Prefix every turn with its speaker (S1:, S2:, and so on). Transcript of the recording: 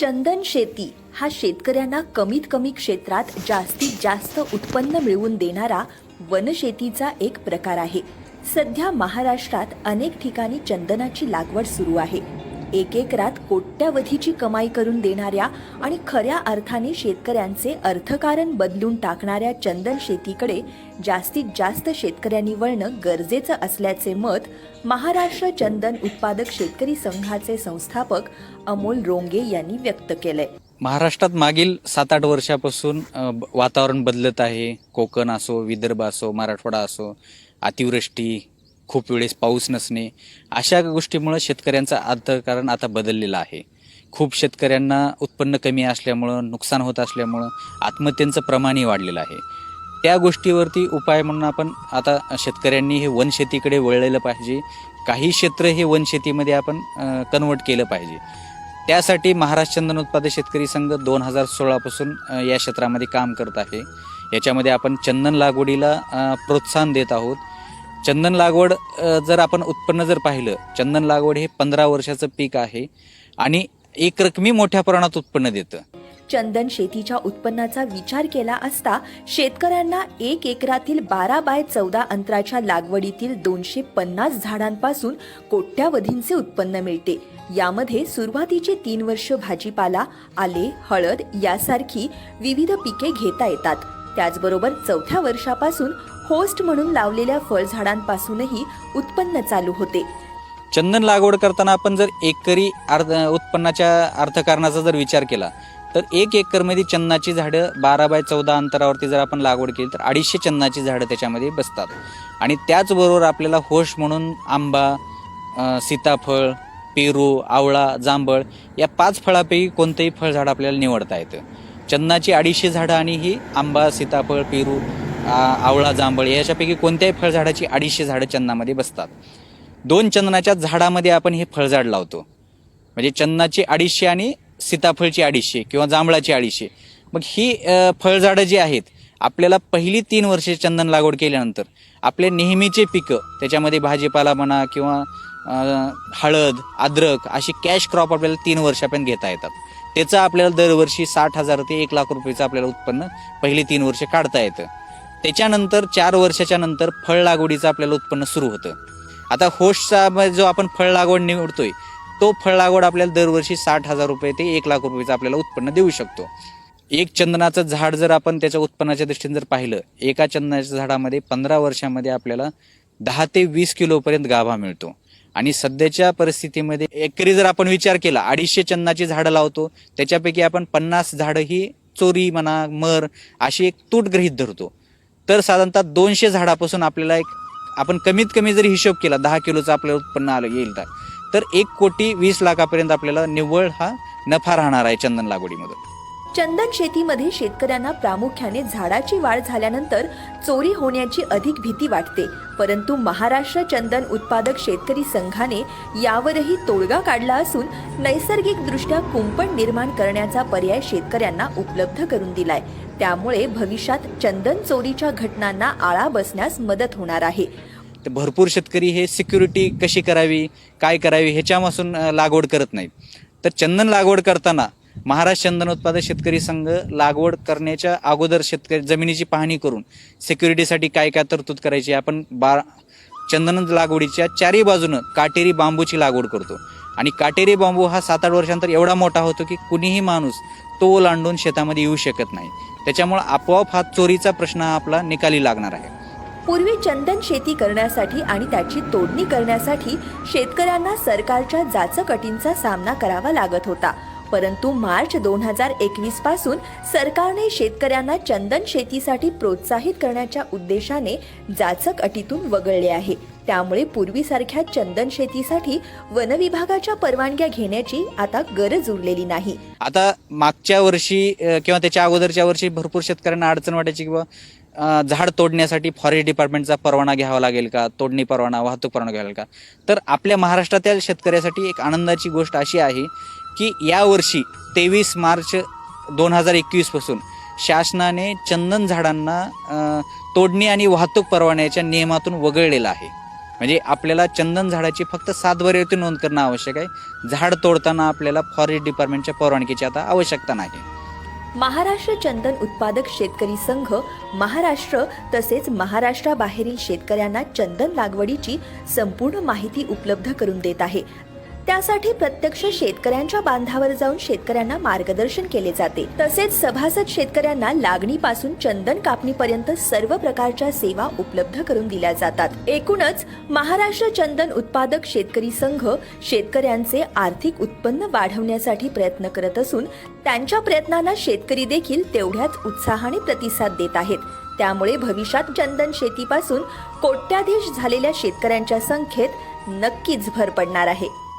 S1: चंदन शेती हा शेतकऱ्यांना कमीत कमी क्षेत्रात जास्तीत जास्त उत्पन्न मिळवून देणारा वनशेतीचा एक प्रकार आहे. सध्या महाराष्ट्रात अनेक ठिकाणी चंदनाची लागवड सुरू आहे. एक एकरात कोट्यावधीची कमाई करून देणाऱ्या आणि खऱ्या अर्थाने शेतकऱ्यांचे अर्थकारण बदलून टाकणाऱ्या चंदन शेतीकडे जास्तीत जास्त शेतकऱ्यांनी वळणं गरजेचं असल्याचे मत महाराष्ट्र चंदन उत्पादक शेतकरी संघाचे संस्थापक अमोल रोंगे यांनी व्यक्त केलंय.
S2: महाराष्ट्रात मागील सात आठ वर्षापासून वातावरण बदलत आहे. कोकण असो विदर्भ असो मराठवाडा असो अतिवृष्टी खूप वेळेस पाऊस नसणे अशा गोष्टीमुळं शेतकऱ्यांचं अर्थकारण आता बदललेलं आहे. खूप शेतकऱ्यांना उत्पन्न कमी असल्यामुळं नुकसान होत असल्यामुळं आत्महत्येचं प्रमाणही वाढलेलं आहे. त्या गोष्टीवरती उपाय म्हणून आपण आता शेतकऱ्यांनी हे वनशेतीकडे वळलेलं पाहिजे. काही क्षेत्र हे वनशेतीमध्ये आपण कन्वर्ट केलं पाहिजे. त्यासाठी महाराष्ट्र चंदन उत्पादक शेतकरी संघ दोन हजार सोळापासून या क्षेत्रामध्ये काम करत आहे. याच्यामध्ये आपण चंदन लागवडीला प्रोत्साहन देत आहोत. चंदन लागवड जर आपण उत्पन्न जर पाहिलं चंदन लागवड हे पंधरा वर्षाचं पीक आहे आणि एक रकमी मोठ्या प्रमाणात उत्पन्न देतं.
S1: चंदन शेतीच्या उत्पन्नाचा विचार केला असता शेतकऱ्यांना एक एकरातील बारा बाय चौदा अंतराच्या लागवडीतील दोनशे पन्नास झाडांपासून कोट्यावधींचे उत्पन्न मिळते. यामध्ये सुरुवातीचे तीन वर्ष भाजीपाला आले हळद यासारखी विविध पिके घेता येतात. त्याचबरोबर चौथ्या वर्षापासून होस्ट म्हणून लावलेल्या फळझाडांपासूनही उत्पन्न चालू होते.
S2: चंदन लागवड करताना आपण जर एकरी अर्ध उत्पन्नाच्या अर्थकारणाचा जर विचार केला तर एक एकरमध्ये चंदनाची झाडं बारा बाय चौदा अंतरावरती जर आपण लागवड केली तर अडीचशे चंदनाची झाडं त्याच्यामध्ये बसतात. आणि त्याचबरोबर आपल्याला होश म्हणून आंबा सीताफळ पेरू आवळा जांभळ या पाच फळापैकी कोणतंही फळझाड आपल्याला निवडता येतं. चंदनाची अडीचशे झाडं आणि ही आंबा सीताफळ पेरू आवळा जांभळ याच्यापैकी कोणत्याही फळझाडाची अडीचशे झाडं चंदामध्ये बसतात. दोन चंदनाच्या झाडामध्ये आपण हे फळझाड लावतो. म्हणजे चंदनाची अडीचशे आणि सीताफळची अडीचशे किंवा जांभळाची अडीचशे. मग ही फळझाडं जी आहेत आपल्याला पहिली तीन वर्षे चंदन लागवड केल्यानंतर आपले नेहमीचे पिकं त्याच्यामध्ये भाजीपाला म्हणा किंवा हळद अद्रक अशी कॅश क्रॉप आपल्याला तीन वर्षापर्यंत घेता येतात. त्याचं आपल्याला दरवर्षी साठ हजार ते एक लाख रुपयेचं आपल्याला उत्पन्न पहिली तीन वर्षे काढता येतं. त्याच्यानंतर चार वर्षाच्या नंतर फळ लागवडीचं आपल्याला उत्पन्न सुरू होतं. आता होस्टचा जो आपण फळ लागवड निवडतोय तो फळ लागवड आपल्याला दरवर्षी साठ हजार रुपये ते एक लाख रुपयाचं आपल्याला उत्पन्न देऊ शकतो. एक चंदनाचं झाड जर आपण त्याच्या उत्पन्नाच्या दृष्टीने जर पाहिलं एका चंदनाच्या झाडामध्ये पंधरा वर्षामध्ये आपल्याला दहा ते वीस किलोपर्यंत गाभा मिळतो. आणि सध्याच्या परिस्थितीमध्ये एकरी जर आपण विचार केला अडीचशे चंदनाची झाडं लावतो त्याच्यापैकी आपण पन्नास झाडं ही चोरी म्हणा मर अशी एक तूट गृहीत धरतो. तर साधारणतः दोनशे झाडापासून आपल्याला एक आपण कमीत कमी जरी हिशोब केला दहा किलोचं आपल्याला उत्पन्न आलं येईल तर. तर एक कोटी वीस लाखापर्यंत आपल्याला निव्वळ हा नफा राहणार आहे चंदन लागवडीमधून.
S1: चंदन शेतीमध्ये शेतकऱ्यांना प्रामुख्याने झाडाची वाढ झाल्यानंतर चोरी होण्याची अधिक भीती वाटते. परंतु महाराष्ट्र चंदन उत्पादक शेतकरी संघाने यावरही तोडगा काढला असून नैसर्गिकदृष्ट्या कुंपण निर्माण करण्याचा पर्याय शेतकऱ्यांना उपलब्ध करून दिलाय. त्यामुळे भविष्यात चंदन चोरीच्या घटनांना आळा बसण्यास मदत होणार आहे.
S2: तर भरपूर शेतकरी हे सिक्युरिटी कशी करावी काय करावी ह्याच्यापासून लागवड करत नाहीत. तर चंदन लागवड करताना महाराष्ट्र चंदन उत्पादक शेतकरी संघ लागवड करण्याच्या अगोदर शेतकरी जमिनीची पाहणी करून सिक्युरिटीसाठी काय काय तरतूद करायची आपण बा चंदन लागवडीच्या चारही बाजूनं काटेरी बांबूची लागवड करतो. आणि काटेरी बांबू हा सात आठ वर्षांतर एवढा मोठा होतो की कुणीही माणूस तो ओलांडून शेतामध्ये येऊ शकत नाही. त्याच्यामुळे आपोआप हा चोरीचा प्रश्न हा आपला निकाली लागणार आहे.
S1: पूर्वी चंदन शेती करण्यासाठी आणि त्याची तोडणी करण्यासाठी शेतकऱ्यांना सरकारच्या जाचक अटींचा सामना करावा लागत होता. परंतु मार्च दोन हजार एकवीसपासून सरकारने शेतकऱ्यांना चंदन शेतीसाठी प्रोत्साहित करण्याच्या उद्देशाने जाचक अटीतून वगळले आहे. त्यामुळे पूर्वीसारख्या चंदन शेतीसाठी वनविभागाच्या परवानग्या घेण्याची आता गरज उरलेली नाही.
S2: आता मागच्या वर्षी किंवा त्याच्या अगोदरच्या वर्षी भरपूर शेतकऱ्यांना अडचण वाटायची किंवा झाड तोडण्यासाठी फॉरेस्ट डिपार्टमेंटचा परवाना घ्यावा लागेल का? तोडणी परवाना वाहतूक परवाना घ्यावा लागेल का? तर आपल्या महाराष्ट्रातील शेतकऱ्यासाठी एक आनंदाची गोष्ट अशी आहे की यावर्षी तेवीस मार्च दोन हजार एकवीसपासून शासनाने चंदन झाडांना तोडणी आणि वाहतूक परवान्याच्या नियमातून वगळलेलं आहे. म्हणजे आपल्याला चंदन झाडाची फक्त सातबाऱ्यावरती नोंद करणं आवश्यक आहे. झाड तोडताना आपल्याला फॉरेस्ट डिपार्टमेंटच्या परवानगीची आता आवश्यकता नाही.
S1: महाराष्ट्र चंदन उत्पादक शेतकरी संघ महाराष्ट्र तसेच महाराष्ट्राबाहेरील शेतकऱ्यांना चंदन लागवडीची संपूर्ण माहिती उपलब्ध करून देत आहे. त्यासाठी प्रत्यक्ष शेतकऱ्यांच्या बांधावर जाऊन शेतकऱ्यांना मार्गदर्शन केले जाते. तसेच सभासद शेतकऱ्यांना लागणीपासून चंदन कापणीपर्यंत सर्व प्रकारच्या सेवा उपलब्ध करून दिल्या जातात. एकूणच महाराष्ट्र चंदन उत्पादक शेतकरी संघ शेतकऱ्यांचे आर्थिक उत्पन्न वाढवण्यासाठी प्रयत्न करत असून त्यांच्या प्रयत्नांना शेतकरी देखील तेवढ्याच उत्साहाने प्रतिसाद देत आहेत. त्यामुळे भविष्यात चंदन शेतीपासून कोट्याधीश झालेल्या शेतकऱ्यांच्या संख्येत नक्कीच भर पडणार आहे.